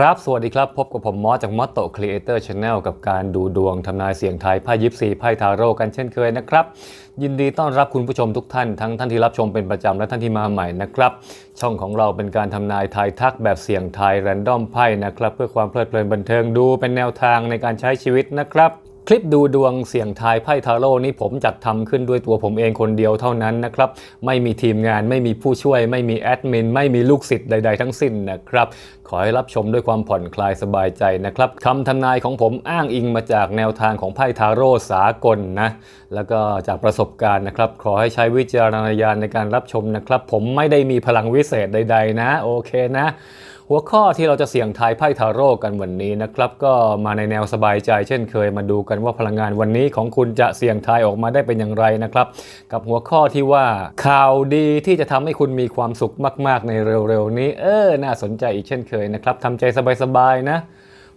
ครับ สวัสดีครับ พบกับผมมอสจากมอสโตครีเอเตอร์ชาแนลกับการดูดวงทำนายเสียงไทายไพ่ยิปซีไพ่ทาโร่กันเช่นเคยนะครับ ยินดีต้อนรับคุณผู้ชมทุกท่าน ทั้งท่านที่รับชมเป็นประจำและท่านที่มาใหม่นะครับ ช่องของเราเป็นการทำนายทายทักแบบเสียงทายแรนดอมไพ่นะครับ เพื่อความเพลิดเพลินบันเทิงดูเป็นแนวทางในการใช้ชีวิตนะครับ คลิปดูดวงเสี่ยงทายไพ่ทาโร่นี้ผมจัดทำขึ้นด้วยตัวผมเองคนเดียวเท่านั้นนะครับ ไม่มีทีมงานไม่มีผู้ช่วย ไม่มีแอดมิน ไม่มีลูกศิษย์ใด ๆ ทั้งสิ้นนะครับ ขอให้รับชมด้วยความผ่อนคลายสบายใจนะครับคำทำนายของผมอ้างอิงมาจากแนวทางของไพ่ทาโร่สากลนะ แล้วก็จากประสบการณ์นะครับ ขอให้ใช้วิจารณญาณในการรับชมนะครับ ผมไม่ได้มีพลังวิเศษใด ๆ นะ โอเคนะ หัวข้อที่เราจะเสี่ยงทายไพ่ทาโร่กันวันนี้นะครับ ก็มาในแนวสบายใจ เช่นเคยมาดูกันว่าพลังงานวันนี้ของคุณจะเสี่ยงทายออกมาได้เป็นอย่างไรนะครับ กับหัวข้อที่ว่าข่าวดีที่จะทำให้คุณมีความสุขมาก ๆ ในเร็ว ๆ นี้ เออ น่าสนใจอีกเช่นเคยนะครับทำใจสบาย ๆ นะ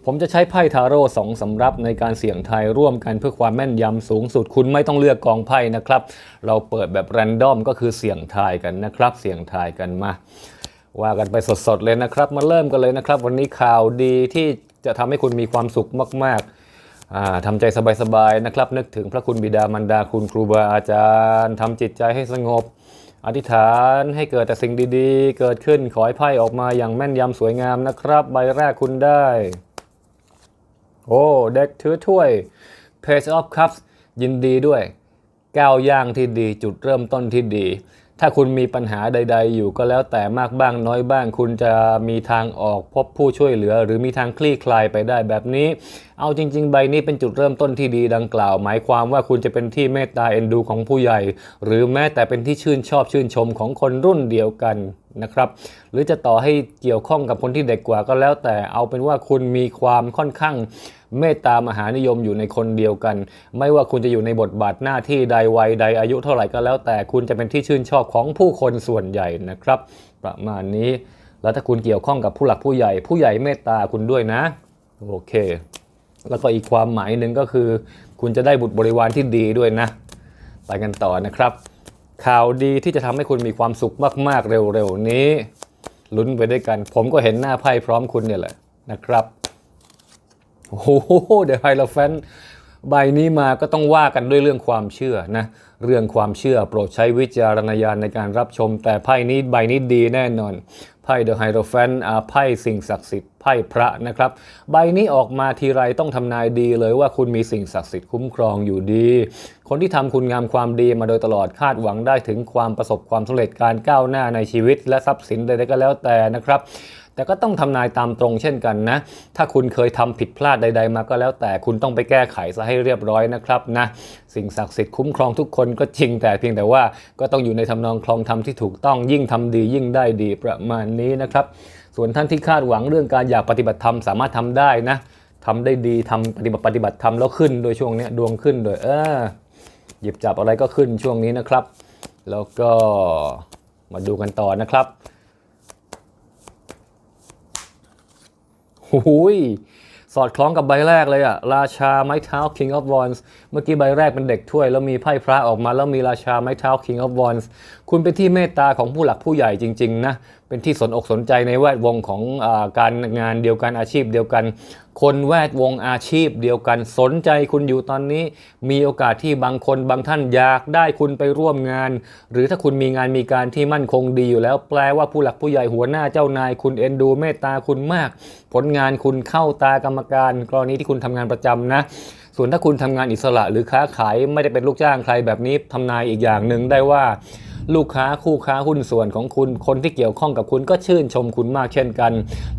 ผมจะใช้ไพ่ทาโร่สองสำรับในการเสี่ยงทายร่วมกันเพื่อความแม่นยำสูงสุดคุณไม่ต้องเลือกกองไพ่นะครับ เราเปิดแบบแรนดอมก็คือเสี่ยงทายกันนะครับ เสี่ยงทายกันมา ว่ากันไปสดๆเลยนะครับ มาเริ่มกันเลยนะครับ วันนี้ข่าวดีที่จะทำให้คุณมีความสุขมากๆอ่าทำใจสบายๆนะครับ นึกถึงพระคุณบิดามารดาคุณครูบาอาจารย์ทำจิตใจให้สงบ อธิษฐานให้เกิดแต่สิ่งดีๆ เกิดขึ้นขอให้ไพ่ออกมาอย่างแม่นยำสวยงามนะครับ ใบแรกคุณได้ โอ้เด็กถือถ้วย Page of Cups ยินดีด้วยก้าวย่างที่ดีจุดเริ่มต้นที่ดี ถ้าคุณมีปัญหาใด ๆ อยู่ก็แล้วแต่มากบ้างน้อยบ้าง คุณจะมีทางออกพบผู้ช่วยเหลือ หรือมีทางคลี่คลายไปได้แบบนี้ เอาจริง ๆ ใบนี้เป็นจุดเริ่มต้นที่ดีดังกล่าว หมายความว่าคุณจะเป็นที่เมตตาเอ็นดูของผู้ใหญ่ หรือแม้แต่เป็นที่ชื่นชอบชื่นชมของคนรุ่นเดียวกัน นะครับหรือจะต่อให้เกี่ยวข้องกับคนที่เด็กกว่าก็แล้ว แต่เอาเป็นว่าคุณมีความค่อนข้างเมตตามหานิยมอยู่ในคนเดียวกัน ไม่ว่าคุณจะอยู่ในบทบาทหน้าที่ใดวัยใดอายุเท่าไหร่ก็แล้ว แต่คุณจะเป็นที่ชื่นชอบของผู้คนส่วนใหญ่นะครับ ประมาณนี้แล้วถ้าคุณเกี่ยวข้องกับผู้หลักผู้ใหญ่ ผู้ใหญ่เมตตาคุณด้วยนะโอเค แล้วก็อีกความหมายหนึ่งก็คือ คุณจะได้บุตรบริวารที่ดีด้วยนะ ไปกันต่อนะครับ ข่าวดีที่จะทำให้คุณมีความสุขมากๆ เร็วๆ นี้ ลุ้นไปด้วยกัน ผมก็เห็นหน้าไพ่พร้อมคุณเนี่ยแหละนะครับ โอ้โหเดี๋ยวไฮโลแฟนใบนี้มาก็ต้องว่ากันด้วยเรื่องความเชื่อนะ เรื่องความเชื่อโปรดใช้วิจารณญาณในการรับชม แต่ไพ่นี้ใบนี้ดีแน่นอน พ่เดอะไฮโรแฟนไพ่สิ่งศักดิ์สิทธิ์ไพ่พระนะครับ ใบนี้ออกมาทีไรต้องทำนายดีเลยว่าคุณมีสิ่งศักดิ์สิทธิ์คุ้มครองอยู่ดี คนที่ทำคุณงามความดีมาโดยตลอดคาดหวังได้ถึงความประสบความสำเร็จการก้าวหน้าในชีวิต และทรัพย์สินใดๆก็แล้วแต่นะครับ แต่ก็ต้องทำนายตามตรงเช่นกันนะ ถ้าคุณเคยทำผิดพลาดใด ๆ มาก็แล้วแต่คุณต้องไปแก้ไขซะให้เรียบร้อยนะครับนะ สิ่งศักดิ์สิทธิ์คุ้มครองทุกคนก็จริงแต่เพียงแต่ว่าก็ต้องอยู่ในทำนองคลองธรรมที่ถูกต้องยิ่งทำดียิ่งได้ดีประมาณนี้นะครับ ส่วนท่านที่คาดหวังเรื่องการอยากปฏิบัติธรรมสามารถทำได้นะทำได้ดีทำปฏิบัติปฏิบัติธรรมแล้วขึ้นโดยช่วงนี้ดวงขึ้นโดยเออหยิบจับอะไรก็ขึ้นช่วงนี้นะครับ แล้วก็มาดูกันต่อนะครับ หุยสอดคล้องกับใบแรกเลยอะราชาไม้เท้า King of Wands เมื่อกี้ใบแรกเป็นเด็กถ้วย แล้วมีไพ่พระออกมาแล้วมีราชาไม้เท้า King of Wands คุณเป็นที่เมตตาของผู้หลักผู้ใหญ่จริง ๆ นะ เป็นที่สนอกสนใจในแวดวงของอการงานเดียวกันอาชีพเดียวกัน คนแวดวงอาชีพเดียวกันสนใจคุณอยู่ตอนนี้ มีโอกาสที่บางคนบางท่านอยากได้คุณไปร่วมงาน หรือถ้าคุณมีงานมีการที่มั่นคงดีอยู่แล้ว แปลว่าผู้หลักผู้ใหญ่หัวหน้าเจ้านายคุณเอ็นดูเมตตาคุณมาก ผลงานคุณเข้าตากรรมการ กรณีที่คุณทำงานประจำนะส่วนถ้าคุณทำงานอิสระหรือค้าขายไม่ได้เป็นลูกจ้างใครแบบนี้ทำนายอีกอย่างหนึ่งได้ว่า ลูกค้าคู่ค้าหุ้นส่วนของคุณ คนที่เกี่ยวข้องกับคุณก็ชื่นชมคุณมากเช่นกัน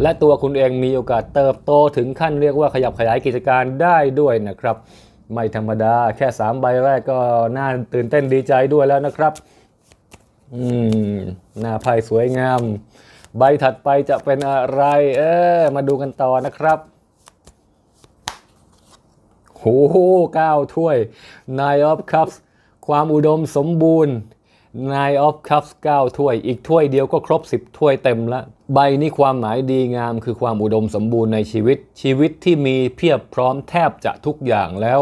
และตัวคุณเองมีโอกาสเติบโตถึงขั้นเรียกว่าขยับขยายกิจการได้ด้วยนะครับ ไม่ธรรมดาแค่ 3 ใบแรกก็น่าตื่นเต้นดีใจด้วยแล้วนะครับอืมหน้าไพ่สวยงาม ใบถัดไปจะเป็นอะไร เออมาดูกันต่อนะครับโอ้โหเก้าถ้วย Nine of Cups ความอุดมสมบูรณ์ Nine of Cups 9ถ้วย อีกถ้วยเดียวก็ครบ 10 ถ้วยเต็มละ ใบนี้ความหมายดีงามคือความอุดมสมบูรณ์ในชีวิต ชีวิตที่มีเพียบพร้อมแทบจะทุกอย่างแล้ว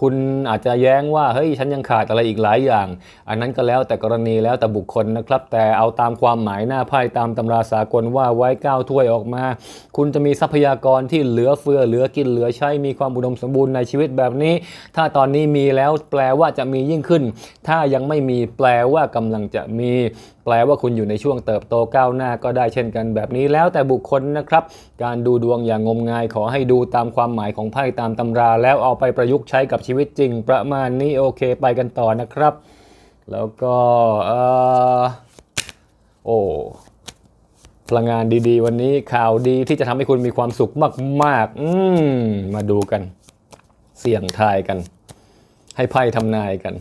คุณอาจจะแย้งว่าเฮ้ยฉันยังขาดอะไรอีกหลายอย่าง อันนั้นก็แล้วแต่กรณีแล้วแต่บุคคลนะครับ แต่เอาตามความหมายหน้าไพ่ตามตำราสากลว่าไว้ก้าวถ้วยออกมา คุณจะมีทรัพยากรที่เหลือเฟือเหลือกินเหลือใช้มีความอุดมสมบูรณ์ในชีวิตแบบนี้ ถ้าตอนนี้มีแล้วแปลว่าจะมียิ่งขึ้น ถ้ายังไม่มีแปลว่ากำลังจะมี ลว่าคุณอยู่ในช่วงเติบโตก้าวหน้าก็ได้เช่นกันแบบนี้แล้วแต่บุคคลนะครับ การดูดวงอย่างงมงายขอให้ดูตามความหมายของไพ่ตามตำรา แล้วเอาไปประยุกต์ใช้กับชีวิตจริง ประมาณนี้โอเคไปกันต่อนะครับ แล้วก็เออโอ้พลังงานดีๆ วันนี้ข่าวดีที่จะทำให้คุณมีความสุขมาก ๆ อืมมาดูกัน เสี่ยงทายกัน ให้ไพ่ทำนายกัน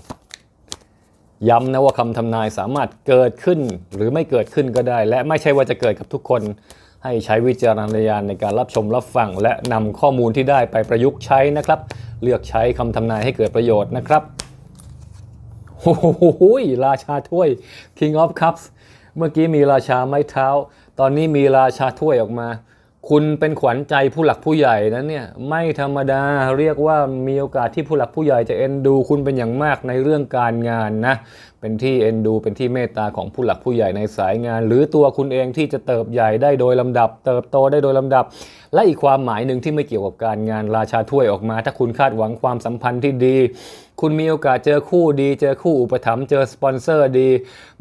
ย้ำนะว่าคำทำนายสามารถเกิดขึ้นหรือไม่เกิดขึ้นก็ได้ และไม่ใช่ว่าจะเกิดกับทุกคน ให้ใช้วิจารณญาณในการรับชมรับฟัง และนำข้อมูลที่ได้ไปประยุกต์ใช้นะครับ เลือกใช้คำทำนายให้เกิดประโยชน์นะครับโอ้โหราชาถ้วย King of Cups เมื่อกี้มีราชาไม้เท้า ตอนนี้มีราชาถ้วยออกมา คุณเป็นขวัญใจผู้หลักผู้ใหญ่นั้นเนี่ยไม่ธรรมดาเรียกว่ามีโอกาสที่ผู้หลักผู้ใหญ่จะเอ็นดู คุณเป็นอย่างมากในเรื่องการงานนะ เป็นที่เอ็นดู เป็นที่เมตตาของผู้หลักผู้ใหญ่ในสายงาน หรือตัวคุณเองที่จะเติบใหญ่ได้โดยลำดับ เติบโตได้โดยลำดับ และอีกความหมายหนึ่งที่ไม่เกี่ยวกับการงานราชาถ้วยออกมา ถ้าคุณคาดหวังความสัมพันธ์ที่ดี คุณมีโอกาสเจอคู่ดี เจอคู่อุปถัมภ์เจอสปอนเซอร์ดี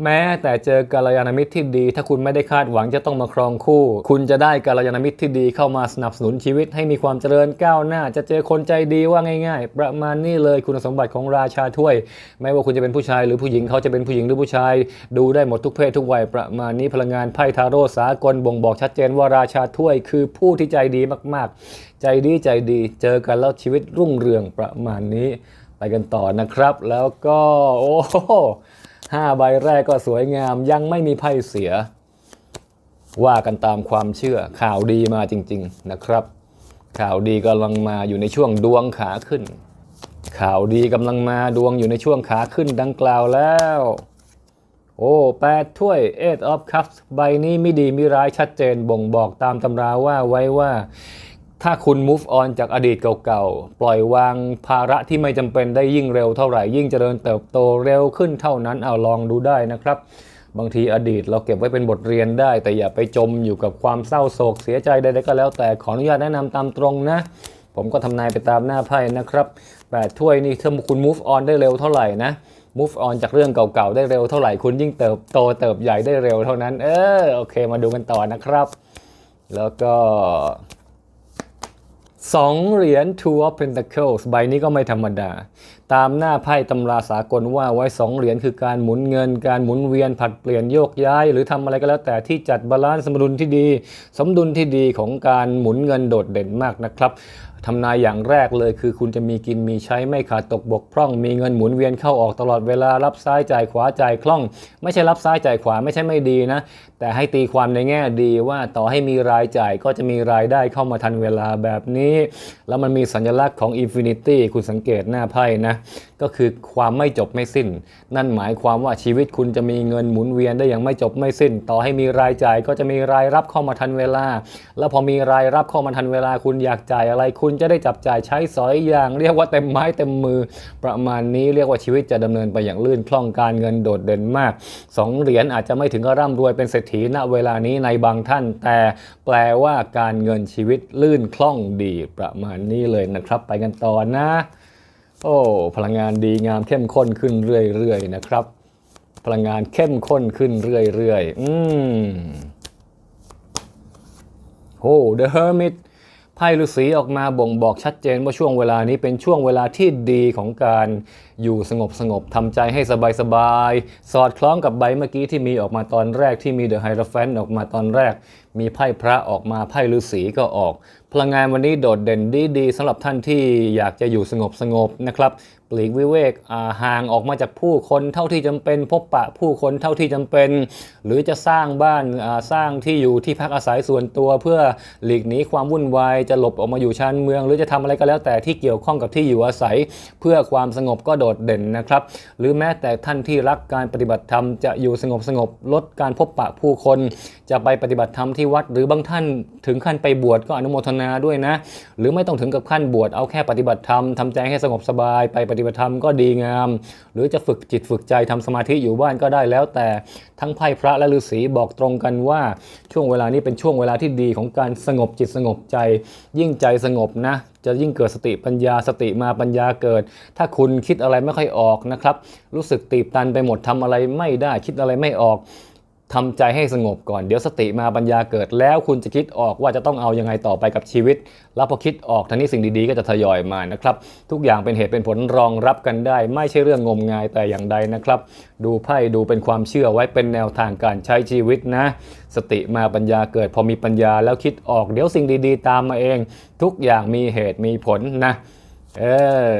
แม้แต่เจอกัลยาณมิตรที่ดี ถ้าคุณไม่ได้คาดหวังจะต้องมาครองคู่ คุณจะได้กัลยาณมิตรที่ดีเข้ามาสนับสนุนชีวิตให้มีความเจริญก้าวหน้า จะเจอคนใจดีว่าง่าย ๆ ประมาณนี้เลยคุณสมบัติของราชาถ้วย ไม่ว่าคุณจะเป็นผู้ชายหรือผู้หญิงเขาจะเป็นผู้หญิงหรือผู้ชาย ดูได้หมดทุกเพศทุกวัยประมาณนี้พลังงานไพ่ทาโร่สากลบ่งบอกชัดเจนว่าราชาถ้วยคือผู้ที่ใจดีมากๆ ใจดีใจดีเจอกันแล้วชีวิตรุ่งเรืองประมาณนี้ ไปกันต่อนะครับ แล้วก็โอ้โหห้าใบแรกก็สวยงามยังไม่มีไพ่เสีย ว่ากันตามความเชื่อข่าวดีมาจริง ๆนะครับ ข่าวดีกำลังมาอยู่ในช่วงดวงขาขึ้น ข่าวดีกำลังมาดวงอยู่ในช่วงขาขึ้นดังกล่าวแล้ว โอ้แปดถ้วย eight of cups ใบนี้ไม่ดีไม่ร้ายชัดเจนบ่งบอกตามตำราว่าไว้ว่า ถ้าคุณ move on จากอดีตเก่าๆ ปล่อยวางภาระที่ไม่จำเป็นได้ยิ่งเร็วเท่าไหร่ ยิ่งเจริญเติบโตเร็วขึ้นเท่านั้นเอาลองดูได้นะครับบางทีอดีตเราเก็บไว้เป็นบทเรียนได้ แต่อย่าไปจมอยู่กับความเศร้าโศกเสียใจใดๆก็แล้วแต่ขออนุญาตแนะนำตามตรงนะ ผมก็ทำนายไปตามหน้าไพ่นะครับ แปดถ้วยนี่ถ้าคุณ move on ได้เร็วเท่าไหร่นะ move on จากเรื่องเก่าๆ ได้เร็วเท่าไหร่คุณยิ่งเติบโตเติบใหญ่ได้เร็วเท่านั้น เออโอเคมาดูกันต่อนะครับ แล้วก็สองเหรียญ Two of Pentacles ใบนี้ก็ไม่ธรรมดา ตามหน้าไพ่ตำราสากลว่าไว้สองเหรียญคือการหมุนเงิน การหมุนเวียนผัดเปลี่ยนโยกย้าย หรือทำอะไรก็แล้วแต่ที่จัดบาลานซ์สมดุลที่ดี สมดุลที่ดีของการหมุนเงินโดดเด่นมากนะครับ ทำนายอย่างแรกเลยคือคุณจะมีกินมีใช้ไม่ขาดตกบกพร่อง มีเงินหมุนเวียนเข้าออกตลอดเวลารับซ้ายจ่ายขวาจ่ายคล่อง ไม่ใช่รับซ้ายจ่ายขวาไม่ใช่ไม่ดีนะ แต่ให้ตีความในแง่ดีว่าต่อให้มีรายจ่ายก็จะมีรายได้เข้ามาทันเวลาแบบนี้ แล้วมันมีสัญลักษณ์ของ Infinity คุณสังเกตหน้าไพ่นะ ก็คือความไม่จบไม่สิ้น นั่นหมายความว่าชีวิตคุณจะมีเงินหมุนเวียนได้อย่างไม่จบไม่สิ้น ต่อให้มีรายจ่ายก็จะมีรายรับเข้ามาทันเวลา แล้วพอมีรายรับเข้ามาทันเวลาคุณอยากจ่ายอะไรคุณคุณจะได้จับจ่ายใช้สอยอย่าง เรียกว่าเต็มไม้เต็มมือ ประมาณนี้เรียกว่าชีวิตจะดำเนินไปอย่างลื่นคล่องการเงินโดดเด่นมากสองเหรียญอาจจะไม่ถึงกับร่ำรวยเป็นเศรษฐีณเวลานี้ในบางท่าน แต่แปลว่าการเงินชีวิตลื่นคล่องดีประมาณนี้เลยนะครับ ไปกันต่อนะ โอ้พลังงานดีงามเข้มข้นขึ้นเรื่อยๆนะครับ พลังงานเข้มข้นขึ้นเรื่อยๆอืมโอ้ The Hermit ไพ่ฤาษีออกมาบ่งบอกชัดเจนว่าช่วงเวลานี้เป็นช่วงเวลาที่ดีของการอยู่สงบสงบทำใจให้สบายสบาย สอดคล้องกับใบเมื่อกี้ที่มีออกมาตอนแรกที่มีเดอะไฮโรแฟนออกมาตอนแรก มีไพ่พระออกมาไพ่ฤาษีก็ออก พลังงานวันนี้โดดเด่นดีดีๆสำหรับท่านที่อยากจะอยู่สงบสงบนะครับ ปลีกวิเวกห่างออกมาจากผู้คนเท่าที่จำเป็น พบปะผู้คนเท่าที่จำเป็น หรือจะสร้างบ้านสร้างที่อยู่ที่พักอาศัยส่วนตัว เพื่อหลีกหนีความวุ่นวายจะหลบออกมาอยู่ชานเมือง หรือจะทำอะไรก็แล้วแต่ที่เกี่ยวข้องกับที่อยู่อาศัย เพื่อความสงบก็โดดเด่นนะครับ หรือแม้แต่ท่านที่รักการปฏิบัติธรรมจะอยู่สงบสงบลดการพบปะผู้คน จะไปปฏิบัติธรรมที่วัด หรือบางท่านถึงขั้นไปบวชก็อนุโมทนาด้วยนะ หรือไม่ต้องถึงกับขั้นบวชเอาแค่ปฏิบัติธรรมทำใจให้สงบสบายไปปฏิฏิบัติธรรมก็ดีงาม หรือจะฝึกจิตฝึกใจทำสมาธิอยู่บ้านก็ได้แล้ว แต่ทั้งไพ่พระและฤาษีบอกตรงกันว่าช่วงเวลานี้เป็นช่วงเวลาที่ดีของการสงบจิตสงบใจ ยิ่งใจสงบนะจะยิ่งเกิดสติปัญญาสติมาปัญญาเกิด ถ้าคุณคิดอะไรไม่ค่อยออกนะครับ รู้สึกตีบตันไปหมดทำอะไรไม่ได้คิดอะไรไม่ออก ทำใจให้สงบก่อนเดี๋ยวสติมาปัญญาเกิดแล้วคุณจะคิดออกว่าจะต้องเอายังไงต่อไปกับชีวิต แล้วพอคิดออกทันนี้สิ่งดีๆ ก็จะทยอยมานะครับ ทุกอย่างเป็นเหตุเป็นผลรองรับกันได้ ไม่ใช่เรื่องงมงายแต่อย่างใดนะครับ ดูไพ่ดูเป็นความเชื่อไว้เป็นแนวทางการใช้ชีวิตนะ สติมาปัญญาเกิด พอมีปัญญาแล้วคิดออกเดี๋ยวสิ่งดีๆ ตามมาเอง ทุกอย่างมีเหตุมีผลนะเออ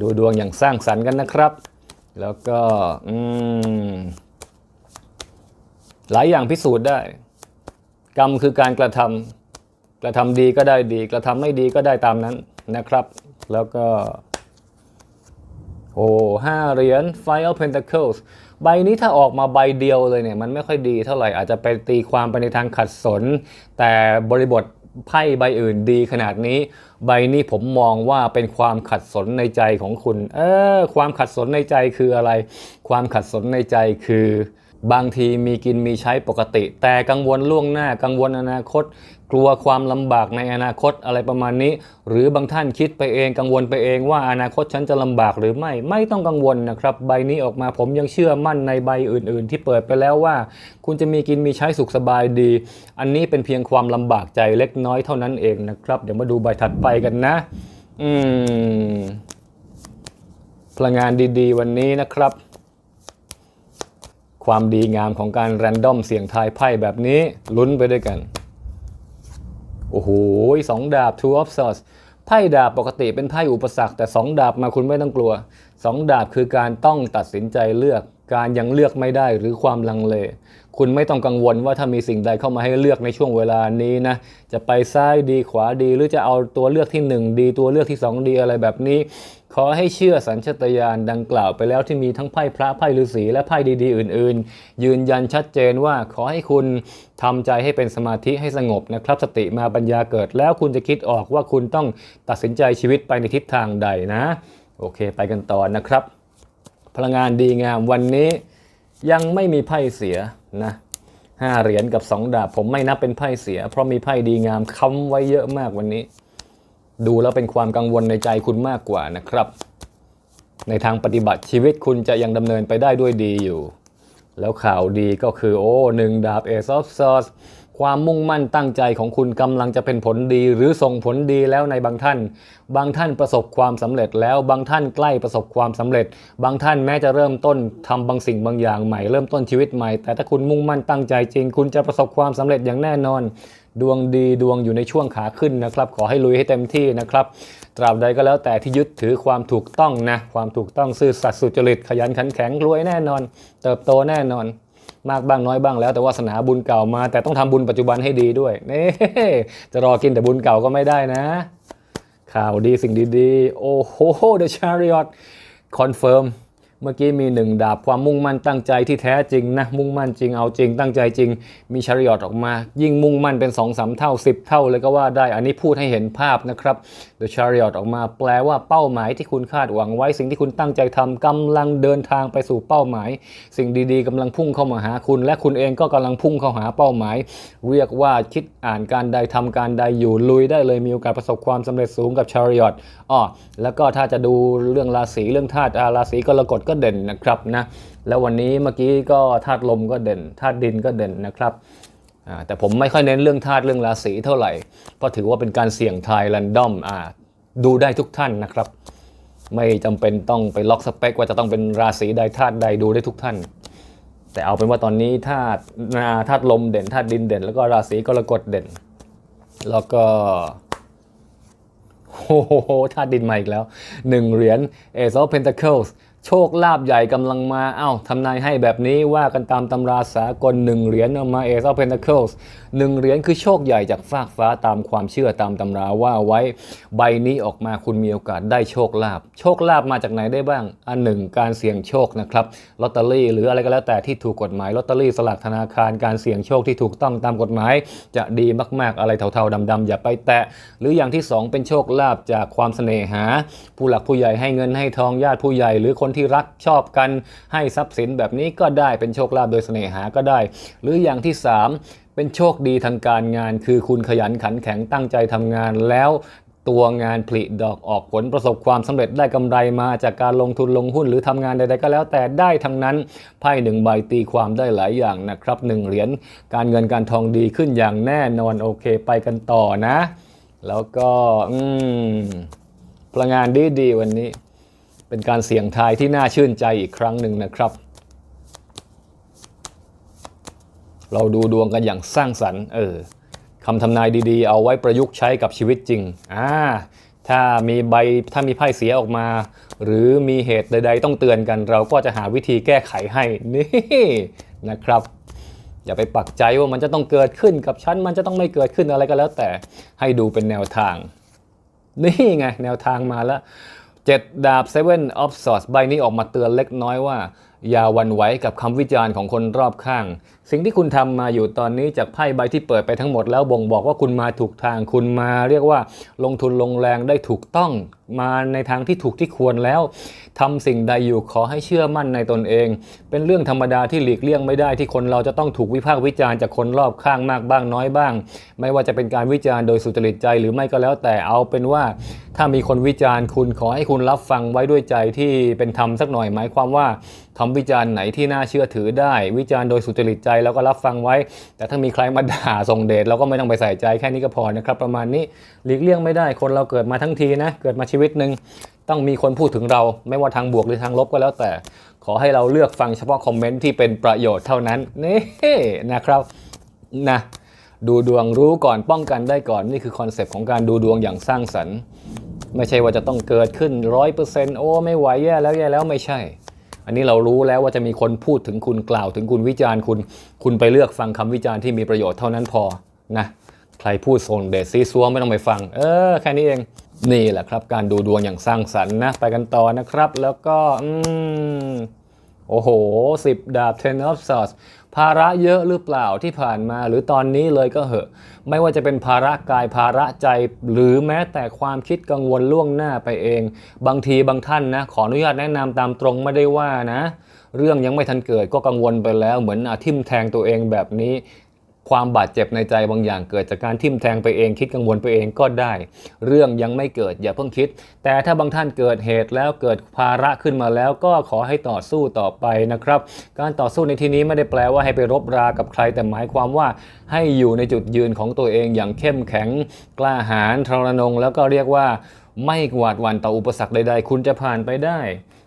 ดูดวงอย่างสร้างสรรค์กันนะครับ แล้วก็อืม หลายอย่างพิสูจน์ได้ กรรมคือการกระทำกระทำดีก็ได้ดี กระทำไม่ดีก็ได้ตามนั้นนะครับ แล้วก็โอ้ห้าเหรียญ Five of Pentacles ใบนี้ถ้าออกมาใบเดียวเลยเนี่ย มันไม่ค่อยดีเท่าไหร่อาจจะไปตีความไปในทางขัดสน แต่บริบทไพ่ใบอื่นดีขนาดนี้ ใบนี้ผมมองว่าเป็นความขัดสนในใจของคุณ เออความขัดสนในใจคืออะไร ความขัดสนในใจคือ บางทีมีกินมีใช้ปกติ แต่กังวลล่วงหน้า กังวลอนาคต กลัวความลำบากในอนาคตอะไรประมาณนี้ หรือบางท่านคิดไปเองกังวลไปเองว่าอนาคตฉันจะลำบากหรือไม่ไม่ต้องกังวลนะครับ ใบนี้ออกมาผมยังเชื่อมั่นในใบอื่น ๆ ที่เปิดไปแล้วว่า คุณจะมีกินมีใช้สุขสบายดี อันนี้เป็นเพียงความลำบากใจเล็กน้อยเท่านั้นเองนะครับ เดี๋ยวมาดูใบถัดไปกันนะ อืมพลังงานดี ๆ วันนี้นะครับ ความดีงามของการแรนดอมเสี่ยงทายไพ่แบบนี้ลุ้นไปด้วยกัน โอ้โหสองดาบ two of swords ไพ่ดาบปกติเป็นไพ่อุปสรรคแต่สองดาบมาคุณไม่ต้องกลัวสองดาบคือการต้องตัดสินใจเลือก การยังเลือกไม่ได้หรือความลังเล คุณไม่ต้องกังวลว่าถ้ามีสิ่งใดเข้ามาให้เลือกในช่วงเวลานี้นะ จะไปซ้ายดีขวาดีหรือจะเอาตัวเลือกที่หนึ่งดี ตัวเลือกที่สองดีอะไรแบบนี้ ขอให้เชื่อสัญชาตญาณดังกล่าวไปแล้วที่มีทั้งไพ่พระไพ่ฤาษีและไพ่ดีๆ อื่น ๆ ยืนยันชัดเจนว่าขอให้คุณทำใจให้เป็นสมาธิให้สงบนะครับ สติมาปัญญาเกิดแล้วคุณจะคิดออกว่าคุณต้องตัดสินใจชีวิตไปในทิศทางใดนะ โอเค ไปกันต่อนะครับ พลังงานดีงามวันนี้ยังไม่มีไพ่เสียนะห้าเหรียญกับสองดาบผมไม่นับเป็นไพ่เสีย เพราะมีไพ่ดีงามค้ำไว้เยอะมากวันนี้ ดูแล้วเป็นความกังวลในใจคุณมากกว่านะครับ ในทางปฏิบัติชีวิตคุณจะยังดำเนินไปได้ด้วยดีอยู่ แล้วข่าวดีก็คือโอ้หนึ่งดาบเอซอฟซอส ความมุ่งมั่นตั้งใจของคุณกำลังจะเป็นผลดี หรือส่งผลดีแล้วในบางท่าน บางท่านประสบความสำเร็จแล้วบางท่านใกล้ประสบความสำเร็จ บางท่านแม้จะเริ่มต้นทำบางสิ่งบางอย่างใหม่เริ่มต้นชีวิตใหม่ แต่ถ้าคุณมุ่งมั่นตั้งใจจริง คุณจะประสบความสำเร็จอย่างแน่นอน ดวงดีดวงอยู่ในช่วงขาขึ้นนะครับ ขอให้ลุยให้เต็มที่นะครับตราบใดก็แล้วแต่ที่ยึดถือความถูกต้องนะความถูกต้องซื่อสัตย์สุจริตขยันขันแข็งรวยแน่นอน เติบโตแน่นอน มากบ้างน้อยบ้างแล้วแต่วาสนาบุญเก่ามา แต่ต้องทำบุญปัจจุบันให้ดีด้วยนี่จะรอกินแต่บุญเก่าก็ไม่ได้นะ ข่าวดีสิ่งดีๆ โอ้โห The Chariot คอนเฟิร์ม เมื่อกี้มีหนึ่งดาบความมุ่งมั่นตั้งใจที่แท้จริงนะมุ่งมั่นจริงเอาจริงตั้งใจจริง มีชาริอตออกมา ยิ่งมุ่งมั่นเป็น2อสเท่า 10 เท่าเลยก็ว่าได้อันนี้พูดให้เห็นภาพนะครับ The Chariot ออกมาแปลว่าเป้าหมายที่คุณคาดหวังไว้ สิ่งที่คุณตั้งใจทำกำลังเดินทางไปสู่เป้าหมาย สิ่งดีๆกำลังพุ่งเข้ามาหาคุณ และคุณเองก็กำลังพุ่งเข้าหาเป้าหมาย เรียกว่าคิดอ่านการใดทำการใดอยู่ลุยได้เลยมีโอกาสประสบความสำเร็จสูงกับ Chariot อ้อแล้วก็ถ้าจะดูเรื่องราศีเรื่องธาตุราศีกรกฎก็เด่นนะครับนะแล้ววันนี้เมื่อกี้ก็ธาตุลมก็เด่นธาตุดินก็เด่นนะครับแต่ผมไม่ค่อยเน้นเรื่องธาตุเรื่องราศีเท่าไหร่ เพราะถือว่าเป็นการเสี่ยงทายแรนดอมอ่าดูได้ทุกท่านนะครับ ไม่จำเป็นต้องไปล็อกสเปคว่าจะต้องเป็นราศีใดธาตุใดดูได้ทุกท่าน แต่เอาเป็นว่าตอนนี้ธาตุนาธาตุลมเด่นธาตุดินเด่น แล้วก็ราศีกรกฎเด่น แล้วก็โอ้โหธาตุดินมาอีกแล้วหนึ่งเหรียญ Ace of Pentacles โชคลาภใหญ่กำลังมา เอ้าทำนายให้แบบนี้ว่ากันตามตำราสากลหนึ่งเหรียญเอามาเอซอ f เพน t เคิลส์หนึ่งเหรียญคือโชคใหญ่จากฟากฟ้าตามความเชื่อตามตำราว่าไว้ ใบนี้ออกมาคุณมีโอกาสได้โชคลาภโชคลาภมาจากไหนได้บ้าง อันหนึ่งการเสี่ยงโชคนะครับลอตเตอรี่หรืออะไรก็แล้วแต่ที่ถูกกฎหมายลอตเตอรี่สลากธนาคารการเสี่ยงโชคที่ถูกต้องตามกฎหมาย จะดีมากๆอะไรเทาๆดำๆอย่าไปแตะ หรืออย่างที่สองเป็นโชคลาภจากความเสน่หา ผู้หลักผู้ใหญ่ให้เงินให้ทองญาติผู้ใหญ่หรือคนที่รักชอบกันให้ทรัพย์สินแบบนี้ก็ได้เป็นโชคลาภโดยเสน่หาก็ได้ หรืออย่างที่สามเป็นโชคดีทางการงาน คือคุณขยันขันแข็งตั้งใจทำงานแล้วตัวงานผลิดอกออกผลประสบความสำเร็จได้กำไรมาจากการลงทุนลงหุ้นหรือทำงานใดๆก็แล้วแต่ได้ทั้งนั้นไพ่หนึ่งใบตีความได้หลายอย่างนะครับหนึ่งเหรียญการเงินการทองดีขึ้นอย่างแน่นอนโอเคไปกันต่อนะ แล้วก็อืมพลังงานดีดีๆวันนี้ เป็นการเสี่ยงทายที่น่าชื่นใจอีกครั้งหนึ่งนะครับ เราดูดวงกันอย่างสร้างสรรค์ เออคำทำนายดีๆ เอาไว้ประยุกต์ใช้กับชีวิตจริง อ่า ถ้ามีใบ ถ้ามีไพ่เสียออกมา หรือมีเหตุใด ๆ ต้องเตือนกัน เราก็จะหาวิธีแก้ไขให้ นี่นะครับ อย่าไปปักใจว่ามันจะต้องเกิดขึ้นกับฉัน มันจะต้องไม่เกิดขึ้นอะไรก็แล้วแต่ ให้ดูเป็นแนวทาง นี่ไง แนวทางมาแล้ว เจ็ดดาบ Seven of Swords ใบนี้ออกมาเตือนเล็กน้อยว่า อย่าวันไหวกับคำวิจารณ์ของคนรอบข้าง สิ่งที่คุณทำมาอยู่ตอนนี้จากไพ่ใบที่เปิดไปทั้งหมดแล้วบ่งบอกว่าคุณมาถูกทางคุณมาเรียกว่าลงทุนลงแรงได้ถูกต้องมาในทางที่ถูกที่ควรแล้วทำสิ่งใดอยู่ขอให้เชื่อมั่นในตนเอง เป็นเรื่องธรรมดาที่หลีกเลี่ยงไม่ได้ที่คนเราจะต้องถูกวิพากษ์วิจารณ์จากคนรอบข้างมากบ้างน้อยบ้าง ไม่ว่าจะเป็นการวิจารณ์โดยสุจริตใจหรือไม่ก็แล้วแต่เอาเป็นว่า ถ้ามีคนวิจารณ์คุณขอให้คุณรับฟังไว้ด้วยใจที่เป็นธรรมสักหน่อยหมายความว่าคำวิจารณ์ไหนที่น่าเชื่อถือได้ วิจารณ์โดยสุจริตใจแล้วก็รับฟังไว้ แต่ถ้ามีใครมาด่าส่งเดชเราก็ไม่ต้องไปใส่ใจแค่นี้ก็พอนะครับ ประมาณนี้หลีกเลี่ยงไม่ได้คนเราเกิดมาทั้งทีนะ เกิดมาชีวิตหนึ่งต้องมีคนพูดถึงเรา ไม่ว่าทางบวกหรือทางลบก็แล้วแต่ ขอให้เราเลือกฟังเฉพาะคอมเมนต์ที่เป็นประโยชน์เท่านั้นนี่นะครับนะดูดวงรู้ก่อนป้องกันได้ก่อนนี่คือคอนเซปต์ของการดูดวงอย่างสร้างสรรค์ ไม่ใช่ว่าจะต้องเกิดขึ้นร้อยเปอร์เซ็นต์โอ้ไม่ไหวแย่แล้วแย่แล้วไม่ใช่ อันนี้เรารู้แล้วว่าจะมีคนพูดถึงคุณกล่าว ถึงคุณวิจารณ์คุณ คุณไปเลือกฟังคำวิจารณ์ที่มีประโยชน์เท่านั้นพอนะใครพูดส่งเดชซีซัวไม่ต้องไปฟัง เออแค่นี้เองนี่แหละครับ การดูดวงอย่างสร้างสรรค์นะไปกันต่อนะครับ แล้วก็อืมโอ้โหสิบดาบ Ten of Swords ภาระเยอะหรือเปล่าที่ผ่านมา หรือตอนนี้เลยก็เหอะ ไม่ว่าจะเป็นภาระกายภาระใจ หรือแม้แต่ความคิดกังวลล่วงหน้าไปเอง บางทีบางท่านนะขออนุญาตแนะนำตามตรงไม่ได้ว่านะ เรื่องยังไม่ทันเกิดก็กังวลไปแล้วเหมือนอาทิ่มแทงตัวเองแบบนี้ ความบาดเจ็บในใจบางอย่างเกิดจากการทิ่มแทงไปเองคิดกังวลไปเองก็ได้ เรื่องยังไม่เกิดอย่าเพิ่งคิด แต่ถ้าบางท่านเกิดเหตุแล้วเกิดภาระขึ้นมาแล้วก็ขอให้ต่อสู้ต่อไปนะครับ การต่อสู้ในที่นี้ไม่ได้แปลว่าให้ไปรบรากับใคร แต่หมายความว่าให้อยู่ในจุดยืนของตัวเองอย่างเข้มแข็งกล้าหาญทรนงแล้วก็เรียกว่าไม่หวาดหวั่นต่ออุปสรรคใดๆ คุณจะผ่านไปได้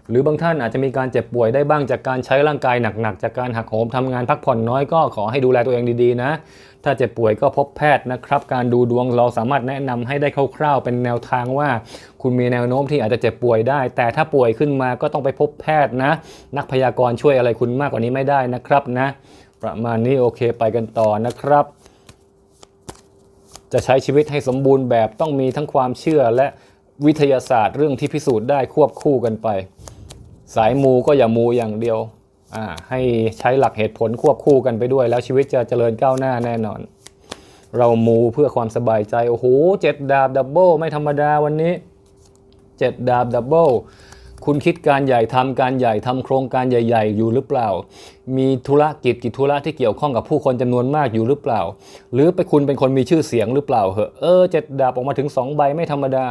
หรือบางท่านอาจจะมีการเจ็บป่วยได้บ้างจากการใช้ร่างกายหนักๆ จากการหักโหมทำงานพักผ่อนน้อยก็ขอให้ดูแลตัวเองดีๆนะ ถ้าเจ็บป่วยก็พบแพทย์นะครับ การดูดวงเราสามารถแนะนำให้ได้คร่าวๆ เป็นแนวทางว่า คุณมีแนวโน้มที่อาจจะเจ็บป่วยได้ แต่ถ้าป่วยขึ้นมาก็ต้องไปพบแพทย์นะ นักพยากรณ์ช่วยอะไรคุณมากกว่านี้ไม่ได้นะครับนะ ประมาณนี้โอเคไปกันต่อนะครับจะใช้ชีวิตให้สมบูรณ์แบบต้องมีทั้งความเชื่อและวิทยาศาสตร์เรื่องที่พิสูจน์ได้ควบคู่กันไป สายมูก็อย่ามูอย่างเดียวอ่าให้ใช้หลักเหตุผลควบคู่กันไปด้วย แล้วชีวิตจะเจริญก้าวหน้าแน่นอน เรามูเพื่อความสบายใจ โอ้โหเจ็ดดาบดับเบิลไม่ธรรมดาวันนี้เจ็ดดาบดับเบิลคุณคิดการใหญ่ทำการใหญ่ทำโครงการใหญ่ ๆ อยู่หรือเปล่า มีธุรกิจกิจธุระที่เกี่ยวข้องกับผู้คนจำนวนมากอยู่หรือเปล่า หรือไปคุณเป็นคนมีชื่อเสียงหรือเปล่าเหอะเออเจ็ดดาบออกมาถึง 2 ใบไม่ธรรมดา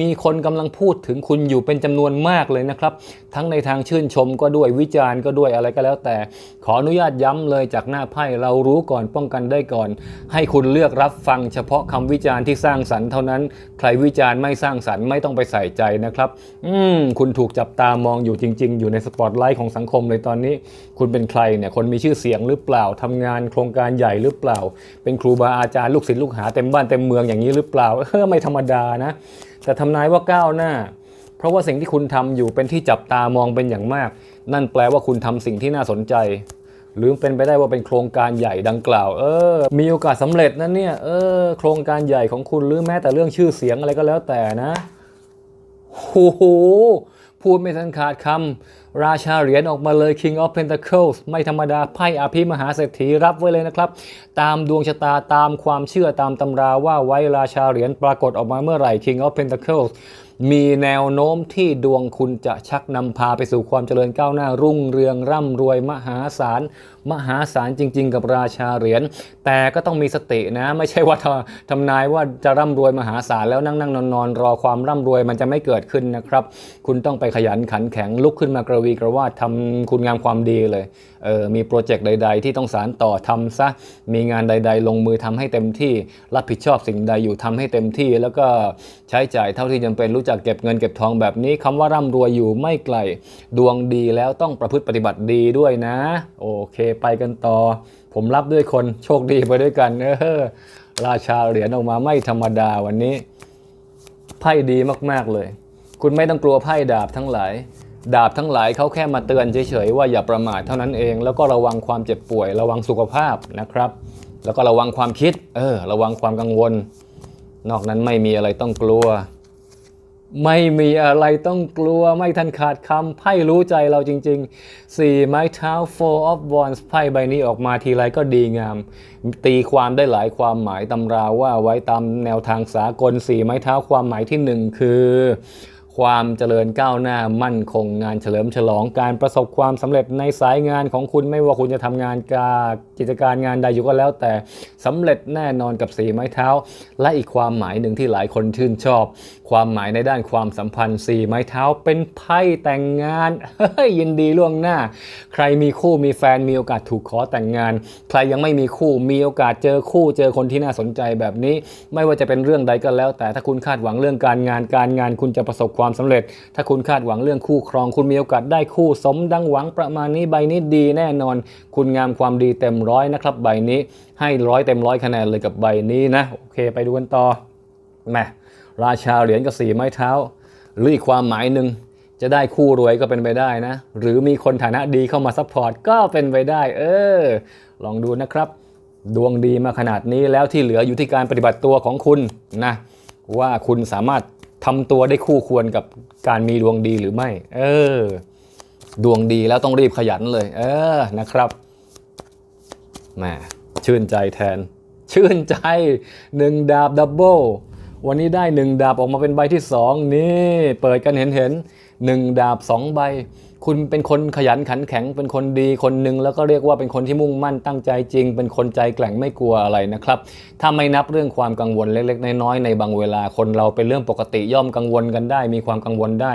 มีคนกำลังพูดถึงคุณอยู่เป็นจำนวนมากเลยนะครับ ทั้งในทางชื่นชมก็ด้วยวิจารณ์ก็ด้วยอะไรก็แล้วแต่ ขออนุญาตย้ำเลยจากหน้าไพ่เรารู้ก่อนป้องกันได้ก่อน ให้คุณเลือกรับฟังเฉพาะคำวิจารณ์ที่สร้างสรรค์เท่านั้น ใครวิจารณ์ไม่สร้างสรรค์ไม่ต้องไปใส่ใจนะครับ อืมคุณถูกจับตามองอยู่จริง ๆ อยู่ในสปอตไลท์ของสังคมเลยตอนนี้ คุณเป็นใครเนี่ยคนมีชื่อเสียงหรือเปล่าทำงานโครงการใหญ่หรือเปล่า เป็นครูบาอาจารย์ลูกศิษย์ลูกหาเต็มบ้านเต็มเมืองอย่างนี้หรือเปล่าเออไม่ธรรมดานะ แต่ทำนายว่าก้าวหน้า เพราะว่าสิ่งที่คุณทำอยู่เป็นที่จับตามองเป็นอย่างมาก นั่นแปลว่าคุณทำสิ่งที่น่าสนใจหรือเป็นไปได้ว่าเป็นโครงการใหญ่ดังกล่าว เออ มีโอกาสสำเร็จนะเนี่ย เออ โครงการใหญ่ของคุณหรือแม้แต่เรื่องชื่อเสียงอะไรก็แล้วแต่นะโอ้โหพูดไม่ทันขาดคำ ราชาเหรียญออกมาเลย King of Pentacles ไม่ธรรมดาไพ่อภิมหาเศรษฐีรับไว้เลยนะครับ ตามดวงชะตาตามความเชื่อตามตำราว่าไว้ราชาเหรียญปรากฏออกมาเมื่อไหร่ King of Pentacles มีแนวโน้มที่ดวงคุณจะชักนำพาไปสู่ความเจริญก้าวหน้ารุ่งเรืองร่ำรวยมหาศาล มหาศาลจริง ๆ กับราชาเหรียญแต่ก็ต้องมีสตินะ ไม่ใช่ว่าทำนายว่าจะร่ำรวยมหาศาลแล้วนั่งนั่งนอนนอนรอความร่ำรวยมันจะไม่เกิดขึ้นนะครับ คุณต้องไปขยันขันแข็งลุกขึ้นมากระวีกระวาดทำคุณงามความดีเลย เออมีโปรเจกต์ใด ๆ ที่ต้องสารต่อทำซะ มีงานใด ๆ ลงมือทำให้เต็มที่ รับผิดชอบสิ่งใดอยู่ทำให้เต็มที่ แล้วก็ใช้จ่ายเท่าที่จำเป็นรู้จักเก็บเงินเก็บทองแบบนี้คำว่าร่ำรวยอยู่ไม่ไกล ดวงดีแล้วต้องประพฤติปฏิบัติดีด้วยนะ โอเค ไปกันต่อ ผมรับด้วยคนโชคดีไปด้วยกันเออราชาเหรียญออกมาไม่ธรรมดาวันนี้ ไพ่ดีมากๆเลย คุณไม่ต้องกลัวไพ่ดาบทั้งหลาย ดาบทั้งหลายเขาแค่มาเตือนเฉยๆว่าอย่าประมาทเท่านั้นเอง แล้วก็ระวังความเจ็บป่วย ระวังสุขภาพนะครับ แล้วก็ระวังความคิด เออ ระวังความกังวล นอกนั้นไม่มีอะไรต้องกลัว ไม่มีอะไรต้องกลัว ไม่ทันขาดคำไพ่รู้ใจเราจริงๆสี่ไม้เท้า four of wands ไพ่ใบนี้ออกมาทีไรก็ดีงาม ตีความได้หลายความหมายตำราว่าไว้ตามแนวทางสากลสี่ไม้เท้าความหมายที่หนึ่งคือ ความเจริญก้าวหน้ามั่นคงงานเฉลิมฉลองการประสบความสำเร็จในสายงานของคุณไม่ว่าคุณจะทำงานการกิจการงานใดอยู่ก็แล้ว แต่สำเร็จแน่นอนกับสีไม้เท้า และอีกความหมายหนึ่งที่หลายคนชื่นชอบ ความหมายในด้านความสัมพันธ์สีไม้เท้า เป็นไพ่แต่งงานเฮ้ยยินดีล่วงหน้า ใครมีคู่มีแฟนมีโอกาสถูกขอแต่งงาน ใครยังไม่มีคู่มีโอกาสเจอคู่เจอคนที่น่าสนใจแบบนี้ ไม่ว่าจะเป็นเรื่องใดก็แล้ว แต่ถ้าคุณคาดหวังเรื่องการงานการงานคุณจะประสบความสำเร็จ ถ้าคุณคาดหวังเรื่องคู่ครอง คุณมีโอกาสได้คู่สมดังหวังประมาณนี้ใบนี้ดีแน่นอน คุณงามความดีเต็มร้อยนะครับใบนี้ให้ร้อยเต็มร้อยคะแนนเลยกับใบนี้นะโอเคไปดูกันต่อแหมราชาเหรียญกับสีไม้เท้า หรืออีกความหมายหนึ่งจะได้คู่รวยก็เป็นไปได้นะ หรือมีคนฐานะดีเข้ามาซัพพอร์ตก็เป็นไปได้ เออ ลองดูนะครับ ดวงดีมาขนาดนี้แล้วที่เหลืออยู่ที่การปฏิบัติตัวของคุณนะ ว่าคุณสามารถ ทำตัวได้คู่ควรกับการมีดวงดีหรือไม่ เออ ดวงดีแล้วต้องรีบขยันเลย เออนะครับแหมชื่นใจแทน ชื่นใจหนึ่งดาบดับเบิลวันนี้ได้หนึ่งดาบออกมาเป็นใบที่สองนี่ เปิดกันเห็นเห็นหนึ่งดาบสองใบ คุณเป็นคนขยันขันแข็ง เป็นคนดีคนหนึ่งแล้วก็เรียกว่าเป็นคนที่มุ่งมั่นตั้งใจจริง เป็นคนใจแกร่งไม่กลัวอะไรนะครับถ้าไม่นับเรื่องความกังวลเล็กๆน้อยๆในบางเวลาคนเราเป็นเรื่องปกติย่อมกังวลกันได้ มีความกังวลได้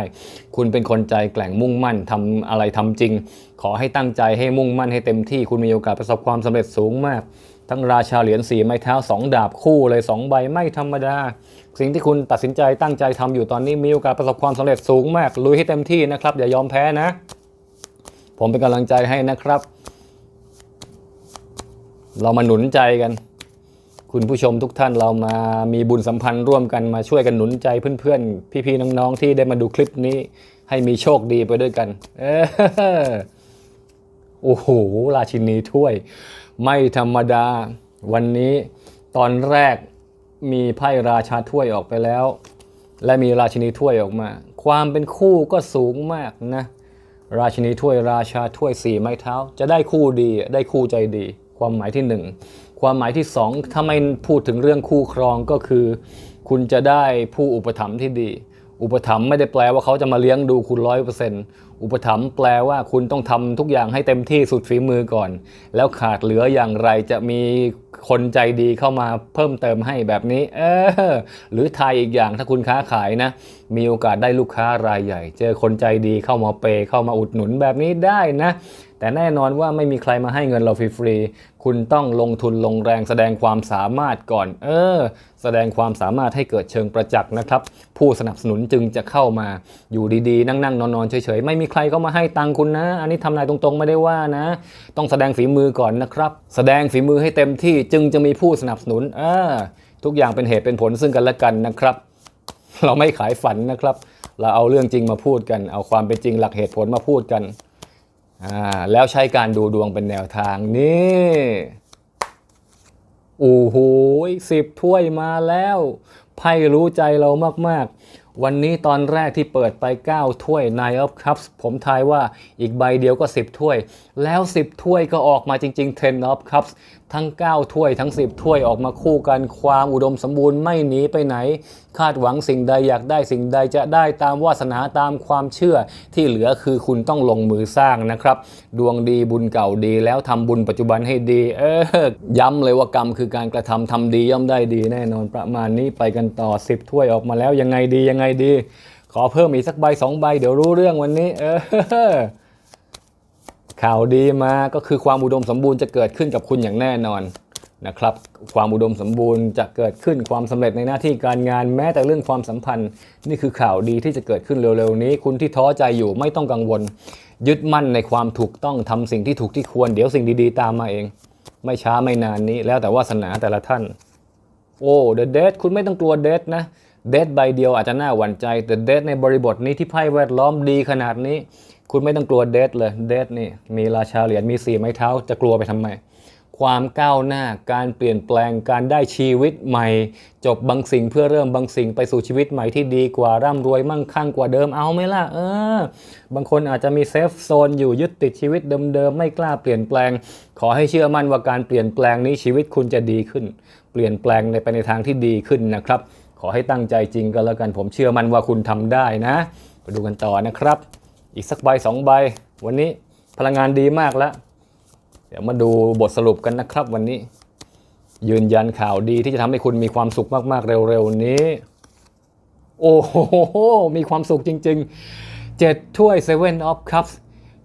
คุณเป็นคนใจแกร่งมุ่งมั่นทำอะไรทำจริง ขอให้ตั้งใจให้มุ่งมั่นให้เต็มที่คุณมีโอกาสประสบความสำเร็จสูงมาก ทั้งราชาเหรียญสีไม้เท้าสองดาบคู่เลยสองใบไม่ธรรมดา สิ่งที่คุณตัดสินใจตั้งใจทำอยู่ตอนนี้มีโอกาสประสบความสำเร็จสูงมาก ลุยให้เต็มที่นะครับ อย่ายอมแพ้นะ ผมเป็นกำลังใจให้นะครับ เรามาหนุนใจกัน คุณผู้ชมทุกท่านเรามามีบุญสัมพันธ์ร่วมกันมาช่วยกันหนุนใจเพื่อนๆ พี่ๆน้องๆที่ได้มาดูคลิปนี้ ให้มีโชคดีไปด้วยกัน เออโอ้โห ราชินีถ้วย ไม่ธรรมดา วันนี้ตอนแรกมีไพ่ราชาถ้วยออกไปแล้ว และมีราชินีถ้วยออกมา ความเป็นคู่ก็สูงมากนะ ราชินีถ้วยราชาถ้วยสี่ไม้เท้า จะได้คู่ดีได้คู่ใจดี ความหมายที่หนึ่งความหมายที่สองถ้าไม่พูดถึงเรื่องคู่ครองก็คือ คุณจะได้ผู้อุปถัมภ์ที่ดี อุปถัมภ์ไม่ได้แปลว่าเขาจะมาเลี้ยงดูคุณร้อยเปอร์เซ็นต์อุปถัมภ์แปลว่าคุณต้องทำทุกอย่างให้เต็มที่สุดฝีมือก่อน แล้วขาดเหลืออย่างไรจะมีคนใจดีเข้ามาเพิ่มเติมให้แบบนี้ เออ หรือไทยอีกอย่างถ้าคุณค้าขายนะ มีโอกาสได้ลูกค้ารายใหญ่ เจอคนใจดีเข้ามาเปย์เข้ามาอุดหนุนแบบนี้ได้นะ แต่แน่นอนว่าไม่มีใครมาให้เงินเราฟรีๆ คุณต้องลงทุนลงแรงแสดงความสามารถก่อน เออ แสดงความสามารถให้เกิดเชิงประจักษ์นะครับ ผู้สนับสนุนจึงจะเข้ามา อยู่ดีๆ นั่งๆ นอนๆ เฉยๆ ไม่มีใครเข้ามาให้ตังค์คุณนะ อันนี้ทำนายตรงๆ ไม่ได้ว่านะ ต้องแสดงฝีมือก่อนนะครับ แสดงฝีมือให้เต็มที่จึงจะมีผู้สนับสนุน เออ ทุกอย่างเป็นเหตุเป็นผลซึ่งกันและกันนะครับ เราไม่ขายฝันนะครับ เราเอาเรื่องจริงมาพูดกัน เอาความเป็นจริงหลักเหตุผลมาพูดกัน อ่าแล้วใช้การดูดวงเป็นแนวทางนี่โอ้โหสิบถ้วยมาแล้วไพ่รู้ใจเรามาก ๆ วันนี้ตอนแรกที่เปิดไป 9 ถ้วย Nine of Cups ผมทายว่าอีกใบเดียวก็ 10 ถ้วย แล้ว 10 ถ้วยก็ออกมาจริง ๆ Ten of Cups ทั้ง 9 ถ้วยทั้ง 10 ถ้วยออกมาคู่กันความอุดมสมบูรณ์ไม่หนีไปไหน คาดหวังสิ่งใดอยากได้สิ่งใดจะได้ตามวาสนาตามความเชื่อ ที่เหลือคือคุณต้องลงมือสร้างนะครับ ดวงดีบุญเก่าดีแล้วทำบุญปัจจุบันให้ดี เออย้ำเลยว่ากรรมคือการกระทำทำดีย่อมได้ดีแน่นอนประมาณนี้ไปกันต่อ 10 ถ้วยออกมาแล้วยังไงดียังไงดี ขอเพิ่มอีกสักใบสองใบเดี๋ยวรู้เรื่องวันนี้ เออ ข่าวดีมาก็คือความอุดมสมบูรณ์จะเกิดขึ้นกับคุณอย่างแน่นอนนะครับความอุดมสมบูรณ์จะเกิดขึ้นความสำเร็จในหน้าที่การงานแม้แต่เรื่องความสัมพันธ์ นี่คือข่าวดีที่จะเกิดขึ้นเร็วๆนี้ คุณที่ท้อใจอยู่ไม่ต้องกังวล ยึดมั่นในความถูกต้องทำสิ่งที่ถูกที่ควรเดี๋ยวสิ่งดีๆ ตามมาเอง ไม่ช้าไม่นานนี้ แล้วแต่วาสนาแต่ละท่าน โอ้เดอะเดทคุณไม่ต้องกลัวเดทนะเดทใบเดียวอาจจะน่าหวั่นใจแต่เดทในบริบทนี้ที่ไพ่แวดล้อมดีขนาดนี้ คุณไม่ต้องกลัวเดทเลยเดทนี่มีราชาเหรียญมีสี่ไม้เท้าจะกลัวไปทำไม ความก้าวหน้าการเปลี่ยนแปลงการได้ชีวิตใหม่ จบบางสิ่งเพื่อเริ่มบางสิ่งไปสู่ชีวิตใหม่ที่ดีกว่าร่ำรวยมั่งคั่งกว่าเดิมเอาไหมล่ะเออ บางคนอาจจะมีเซฟโซนอยู่ยึดติดชีวิตเดิมๆไม่กล้าเปลี่ยนแปลง ขอให้เชื่อมั่นว่าการเปลี่ยนแปลงนี้ชีวิตคุณจะดีขึ้น เปลี่ยนแปลงในไปในทางที่ดีขึ้นนะครับ ขอให้ตั้งใจจริงก็แล้วกันผมเชื่อมั่นว่าคุณทำได้นะไปดูกันต่อนะครับ อีกสักใบสองใบ วันนี้พลังงานดีมากแล้ว เดี๋ยวมาดูบทสรุปกันนะครับวันนี้ ยืนยันข่าวดีที่จะทำให้คุณมีความสุขมากๆเร็วๆนี้ โอ้โห มีความสุขจริงๆเจ็ดถ้วย7 of Cups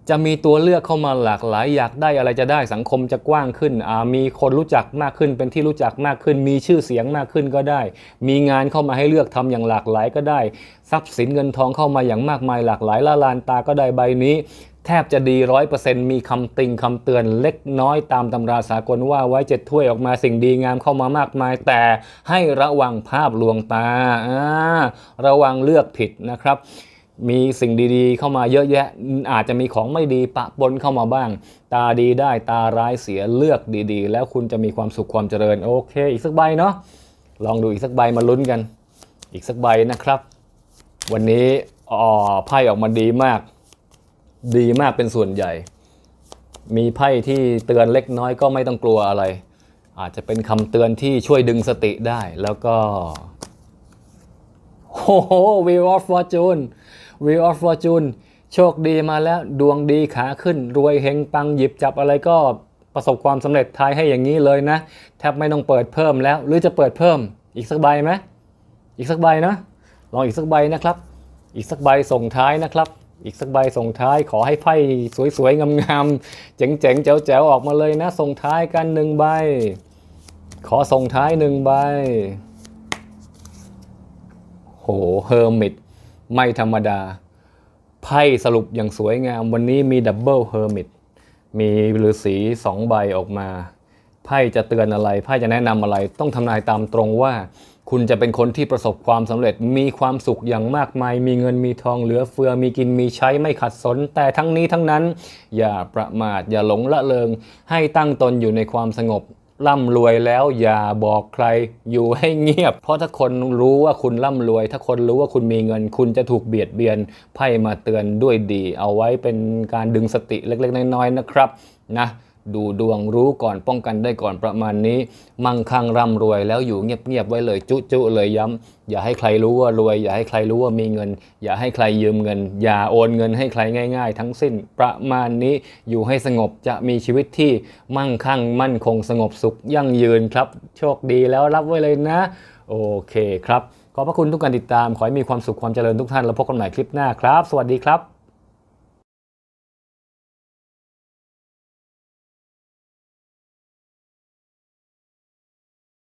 จะมีตัวเลือกเข้ามาหลากหลายอยากได้อะไรจะได้สังคมจะกว้างขึ้น มีคนรู้จักมากขึ้น เป็นที่รู้จักมากขึ้น มีชื่อเสียงมากขึ้นก็ได้ มีงานเข้ามาให้เลือกทำอย่างหลากหลายก็ได้ ทรัพย์สินเงินทองเข้ามาอย่างมากมายหลากหลายละลานตาก็ได้ใบนี้ แทบจะดีร้อยเปอร์เซ็นต์มีคำติงคำเตือนเล็กน้อยตามตำราสากลว่าไว้เจ็ดถ้วยออกมาสิ่งดีงามเข้ามามากมาย แต่ให้ระวังภาพลวงตาระวังเลือกผิดนะครับ มีสิ่งดีๆ เข้ามาเยอะแยะ อาจจะมีของไม่ดีปะปนเข้ามาบ้าง ตาดีได้ตาร้ายเสียเลือกดีๆ แล้วคุณจะมีความสุขความเจริญ โอเค อีกสักใบเนาะลองดูอีกสักใบมาลุ้นกัน อีกสักใบนะครับ วันนี้อ๋อไพ่ออกมาดีมาก ดีมากเป็นส่วนใหญ่ มีไพ่ที่เตือนเล็กน้อยก็ไม่ต้องกลัวอะไร อาจจะเป็นคำเตือนที่ช่วยดึงสติได้แล้วก็โอ้โห Wheel of Fortune Wheel of Fortune โชคดีมาแล้วดวงดีขาขึ้น รวยเฮงปังหยิบจับอะไรก็ประสบความสำเร็จทายให้อย่างนี้เลยนะ แทบไม่ต้องเปิดเพิ่มแล้ว หรือจะเปิดเพิ่มอีกสักใบไหมอีกสักใบนะลองอีกสักใบนะครับ อีกสักใบส่งท้ายนะครับอีกสักใบส่งท้ายขอให้ไพ่สวยๆ งามๆ เจ๋งๆ แจ๋วๆ ออกมาเลยนะ ส่งท้ายกันหนึ่งใบ ขอส่งท้ายหนึ่งใบ โหเฮอร์มิต ไม่ธรรมดา ไพ่สรุปอย่างสวยงามวันนี้มีดับเบิลเฮอร์มิตมีฤาษีสองใบออกมาไพ่จะเตือนอะไรไพ่จะแนะนำอะไร ต้องทำนายตามตรงว่า คุณจะเป็นคนที่ประสบความสำเร็จมีความสุขอย่างมากมาย มีเงินมีทองเหลือเฟือ มีกินมีใช้ไม่ขัดสน แต่ทั้งนี้ทั้งนั้น อย่าประมาทอย่าหลงละเลงให้ตั้งตนอยู่ในความสงบ ร่ำรวยแล้วอย่าบอกใครอยู่ให้เงียบ เพราะถ้าคนรู้ว่าคุณร่ำรวย ถ้าคนรู้ว่าคุณมีเงิน คุณจะถูกเบียดเบียนไพ่มาเตือนด้วยดี เอาไว้เป็นการดึงสติเล็กๆน้อยๆนะครับนะ ดูดวงรู้ก่อนป้องกันได้ก่อนประมาณนี้ มั่งคั่งร่ำรวยแล้วอยู่เงียบๆไว้เลย จุจุเลยย้ำอย่าให้ใครรู้ว่ารวย อย่าให้ใครรู้ว่ามีเงิน อย่าให้ใครยืมเงิน อย่าโอนเงินให้ใครง่าย ๆ ทั้งสิ้นประมาณนี้อยู่ให้สงบจะมีชีวิตที่มั่งคั่งมั่นคงสงบสุขยั่งยืนครับ โชคดีแล้วรับไว้เลยนะ โอเคครับขอบพระคุณทุกการติดตามขอให้มีความสุขความเจริญทุกท่านแล้วพบกันใหม่คลิปหน้าครับ สวัสดีครับ